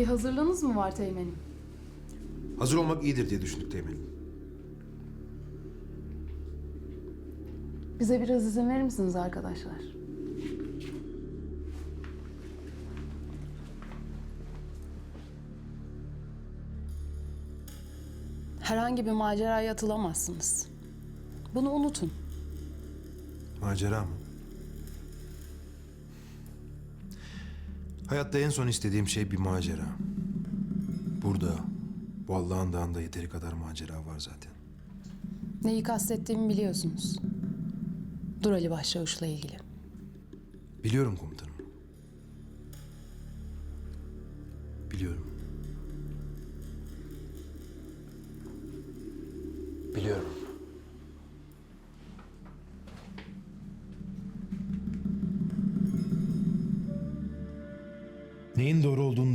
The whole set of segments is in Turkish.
Bir hazırlığınız mı var Teğmen'im? Hazır olmak iyidir diye düşündük Teğmen'im. Bize biraz izin verir misiniz arkadaşlar? Herhangi bir maceraya atılamazsınız. Bunu unutun. Macera mı? Hayatta en son istediğim şey bir macera. Burada, bu Allah'ın dağında yeteri kadar macera var zaten. Neyi kastettiğimi biliyorsunuz. Dur Ali Başçavuş'la ilgili. Biliyorum komutanım.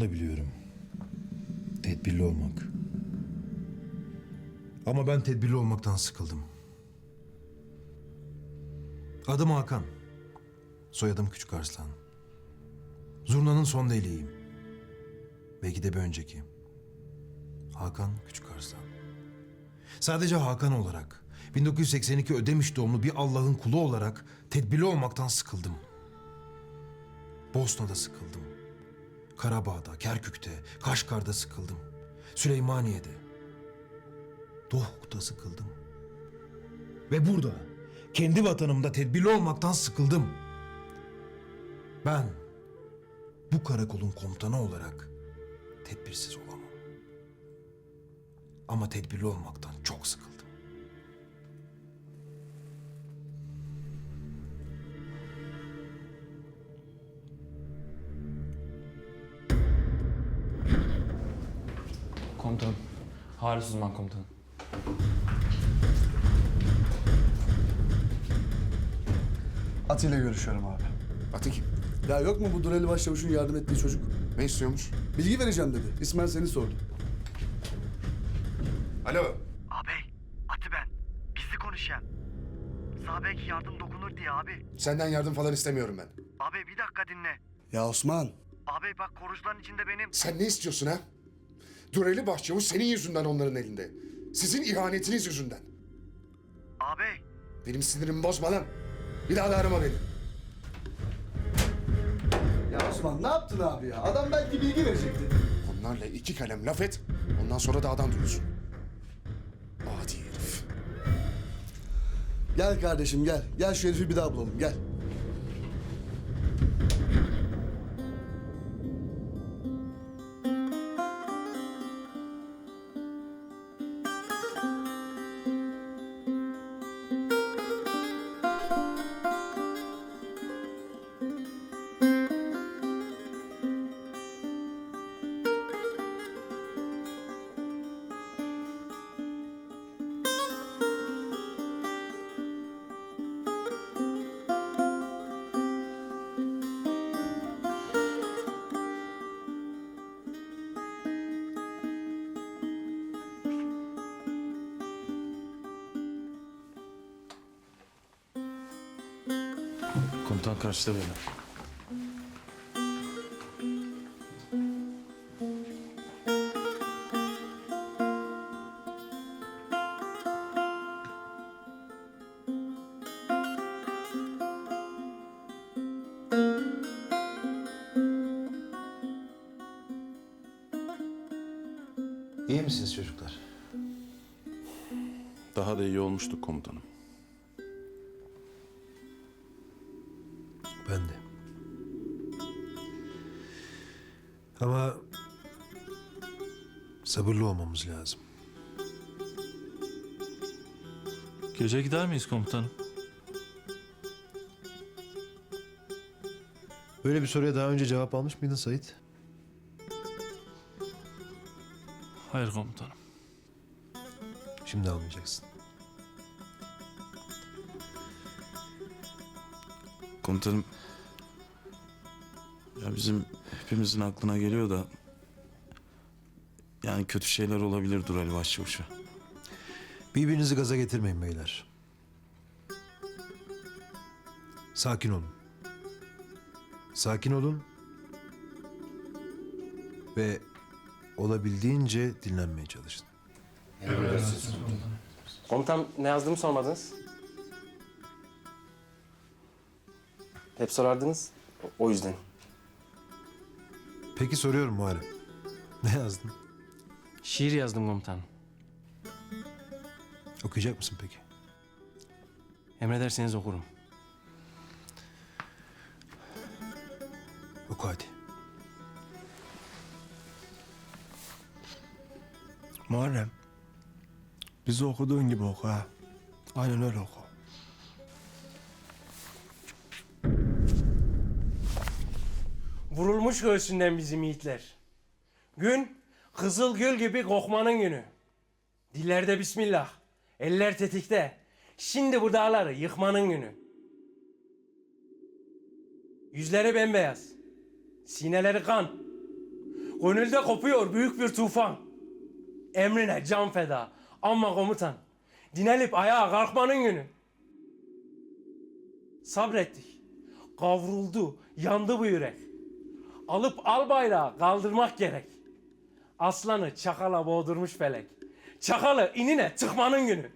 Da biliyorum. Tedbirli olmak. Ama ben tedbirli olmaktan sıkıldım. Adım Hakan. Soyadım Küçük Arslan. Zurna'nın son deliğiyim. Belki de bir önceki. Hakan Küçük Arslan. Sadece Hakan olarak, 1982 Ödemiş doğumlu bir Allah'ın kulu olarak tedbirli olmaktan sıkıldım. Bosna'da sıkıldım. Karabağ'da, Kerkük'te, Kaşgar'da sıkıldım. Süleymaniye'de. Doğuk'ta sıkıldım. Ve burada, kendi vatanımda tedbirli olmaktan sıkıldım. Ben bu karakolun komutanı olarak tedbirsiz olamam. Ama tedbirli olmaktan çok sıkıldım. Komutanım. Haris Uzman komutanım. Atilla görüşüyorum abi. Atı kim? Ya yok mu bu Dureli Başçavuş'un yardım ettiği çocuk? Ne istiyormuş? Bilgi vereceğim dedi. İsmen seni sordu. Alo. Ağabey, Atı ben. Gizli konuşayım. Sana belki yardım dokunur diye abi. Senden yardım falan istemiyorum ben. Abi bir dakika dinle. Ya Osman. Abi bak korucuların içinde benim. Sen ne istiyorsun ha? Dureli Başçavuş senin yüzünden onların elinde. Sizin ihanetiniz yüzünden. Ağabey, Benim sinirimi bozma lan. Bir daha da arama beni. Ya Osman ne yaptın abi ya? Adam belki bilgi verecekti. Onlarla iki kalem laf et. Ondan sonra dağdan duyulsun. Adi herif. Gel kardeşim gel. Gel şu herifi bir daha bulalım gel. Komutan karşıda böyle. İyi misiniz çocuklar? Daha da iyi olmuştuk komutanım. Ben de. Ama sabırlı olmamız lazım. Gece gider miyiz komutanım? Böyle bir soruya daha önce cevap almış mıydın Sait? Hayır komutanım. Şimdi almayacaksın. Komutanım... Ya bizim hepimizin aklına geliyor da... Yani kötü şeyler olabilir Durali Başçavuş'a. Birbirinizi gaza getirmeyin beyler. Sakin olun. Sakin olun. Ve olabildiğince dinlenmeye çalıştın. Komutan ne yazdığımı sormadınız. Hep sorardınız. O- yüzden. Peki soruyorum Muharrem. Ne yazdın? Şiir yazdım komutan. Okuyacak mısın peki? Emrederseniz okurum. Oku hadi. Muharrem. Bizi okuduğun gibi oku ha. Aynen öyle oku. Vurulmuş göğsünden bizim yiğitler. Gün kızıl gül gibi kokmanın günü. Dillerde bismillah, eller tetikte. Şimdi bu dağları yıkmanın günü. Yüzleri bembeyaz, sineleri kan. Gönülde kopuyor büyük bir tufan. Emrine can feda ama komutan. Dinelip ayağa kalkmanın günü. Sabrettik. Kavruldu, yandı bu yürek. Alıp al bayrağı kaldırmak gerek. Aslanı çakala boğdurmuş felek. Çakalı inine tıkmanın günü.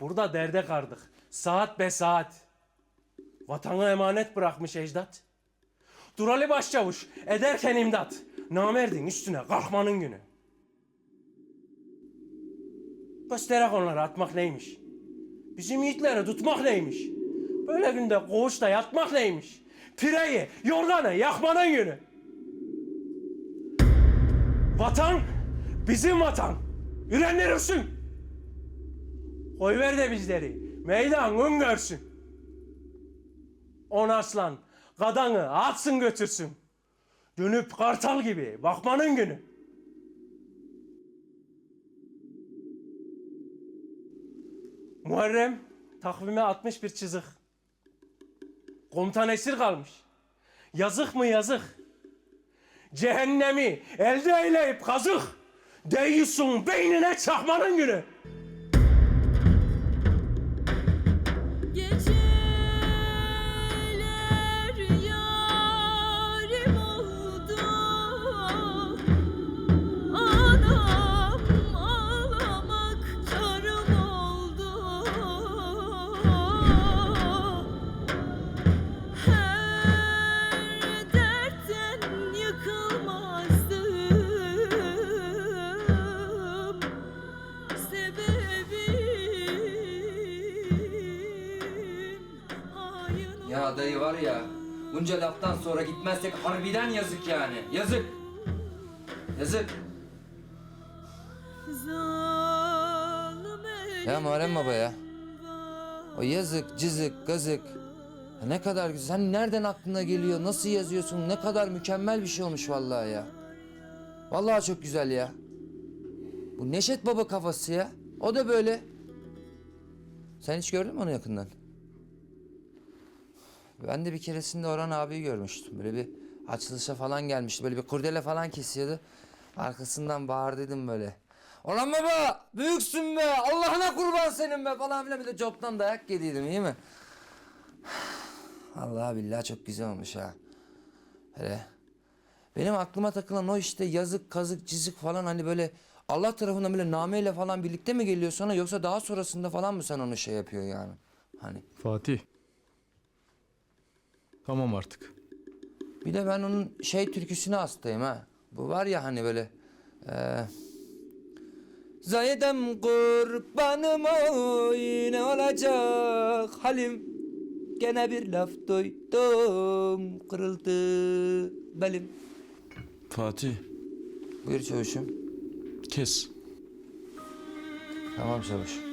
Burada derde kardık. Saat be saat. Vatanı emanet bırakmış ecdat. Durali başçavuş ederken imdat. Namerdin üstüne kalkmanın günü. Gösterek onları atmak neymiş? Bizim yiğitleri tutmak neymiş? Böyle günde koğuşta yatmak neymiş? Pireyi, yorganı yakmanın günü. Vatan, bizim vatan. Ürenler ölsün. Koy ver de bizleri, meydan gün görsün. On aslan, kadanı atsın götürsün. Dönüp kartal gibi bakmanın günü. Muharrem takvime atmış bir çizik. Komutan esir kalmış. Yazık mı yazık? Cehennemi elde eyleyip kazık. Değilsin beynine çakmanın günü. Ya dayı var ya, bunca laftan sonra gitmezsek harbiden yazık yani. Yazık. Yazık. Ya Muharrem Baba ya. O yazık, cızık, gazık. Ya Ne kadar güzel. Sen nereden aklına geliyor? Nasıl yazıyorsun? Ne kadar mükemmel bir şey olmuş vallahi ya. Vallahi çok güzel ya. Bu Neşet Baba kafası ya. O da böyle. Sen hiç gördün mü onu yakından? Ben de bir keresinde Orhan abiyi görmüştüm. Böyle bir açılışa falan gelmişti. Böyle bir kurdele falan kesiyordu. Arkasından bağırdıydım böyle. Orhan baba büyüksün be Allah'ına kurban senin be falan filan bir de coptan dayak yediydim iyi mi? Allah billahi çok güzel olmuş ha. Hele. Benim aklıma takılan o işte yazık kazık cizik falan hani böyle Allah tarafından böyle nameyle falan birlikte mi geliyor sana yoksa daha sonrasında falan mı sen onu şey yapıyor yani? Hani Fatih. Tamam artık. Bir de ben onun şey türküsüne hastayım ha. Bu var ya hani böyle... eee Zayedem kurbanım oy ne olacak halim Gene bir laf duydum kırıldı belim Fatih Buyur çavuşum kes. Tamam çavuş